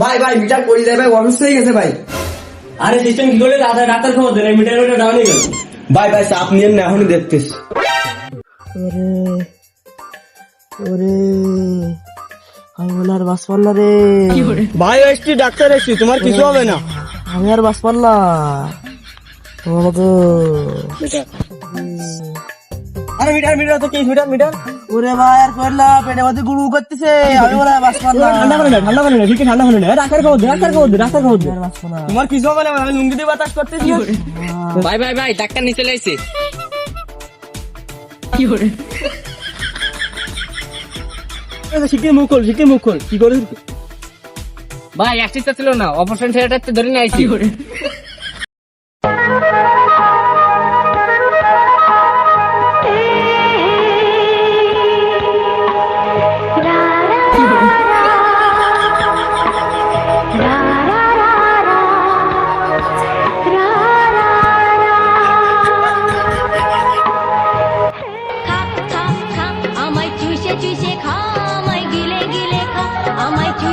ভাই ভাই মিটার পড়ে যায় ভাই অসুস্থ হয়ে গেছে ভাই। আরে সিস্টেম কি করলে দাদা ডাক্তার খবর দেন? মিটার মিটার ডাউন হয়ে গেল। ভাই ভাই চাপ নিয়েন না এখনই দেখতেছি। ওরে ওরে আমি বলে আর বাস পারলা রে। ভাই এসছি ডাক্তার এসছি তোমার কিছু হবে না। আমি আর বাস পারলা তোমার তো আরে মিটার মিটার তো কি? Metre metre? ওরে ভাই আর করলা পেটে মধ্যে গুড়ু করতেছে। আমি বলে বাস পারলা ঠান্ডা করে না ঠান্ডা করে না ঠিক ঠান্ডা করে না। খবর দে খবর দে খবর দে। তোমার কিছু হবে না আমি লুঙ্গি দিয়ে বাতাস করতেছি। ভাই ভাই ভাই ডাক্তার নিচে লাইছে। শিখে মুখ খোল শিখে মুখ খোল। কি করে? ভাই অ্যাক্সিসটা ছিল না। অপারেশন থিয়েটারতে ধরে নিয়ে আইছি। খা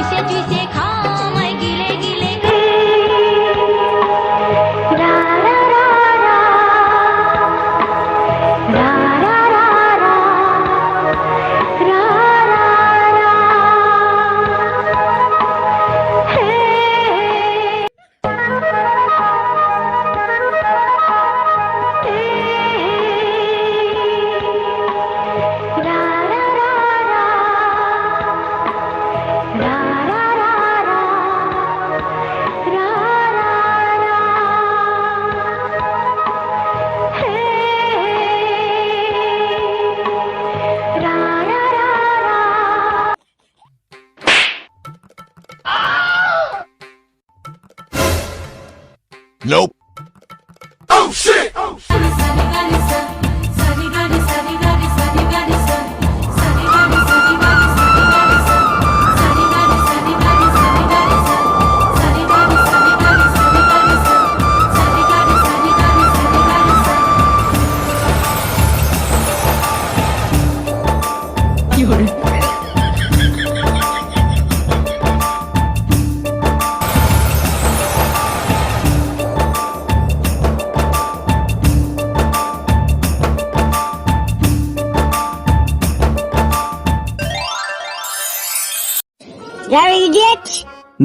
先举起。Nope. Oh shit! Oh shit!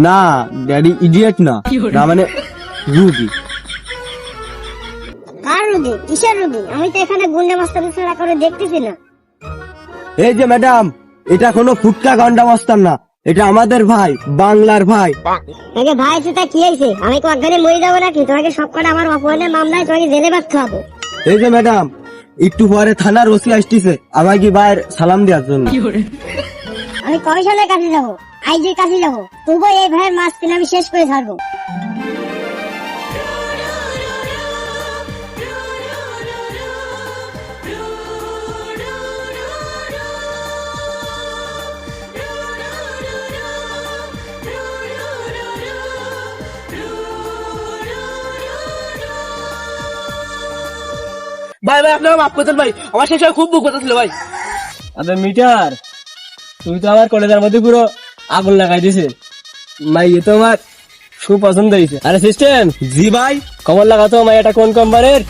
না ড্যাডি ইডিয়েট না। না মানে রুগী। কার কিসের আমি তো এখানে গুন্ডা মাস্তানি ছাড়া করে দেখতেছি না। এই যে ম্যাডাম এটা কোনো ফুটকা গন্ডা মস্তান না। এটা আমাদের ভাই বাংলার ভাই। আগে ভাই সেটা কি হয়েছে? আমি তো অজ্ঞানে মরে যাব নাকি? তোমাকে সব কটা আমার অপহরণের মামলায় তোমাকে জেলে ভাত খাওয়াবো এই যে ম্যাডাম একটু পরে থানার ওসি আসতেছে। আমাকে ভাইয়ের সালাম দেওয়ার জন্য? আমি কমিশনের কাছে যাব। আইজির কাছে যাব। তবুও এই ভাইয়ের মাছ কিনে আমি শেষ করে ছাড়বো। ভাই ভাই আপনারা মাফ করতেন ভাই। আমার সেই সময় খুব বুক ছিল ভাই। আরে মিটার তুই তো আমার কলেজের মধ্যে পুরো আগুন লাগাই দিছে। মাই এ তো আমার সুপছন্দ হয়েছে আরে সিস্টেম, জি ভাই, খবর লাগাতো মাই এটা কোন কোম্পানির?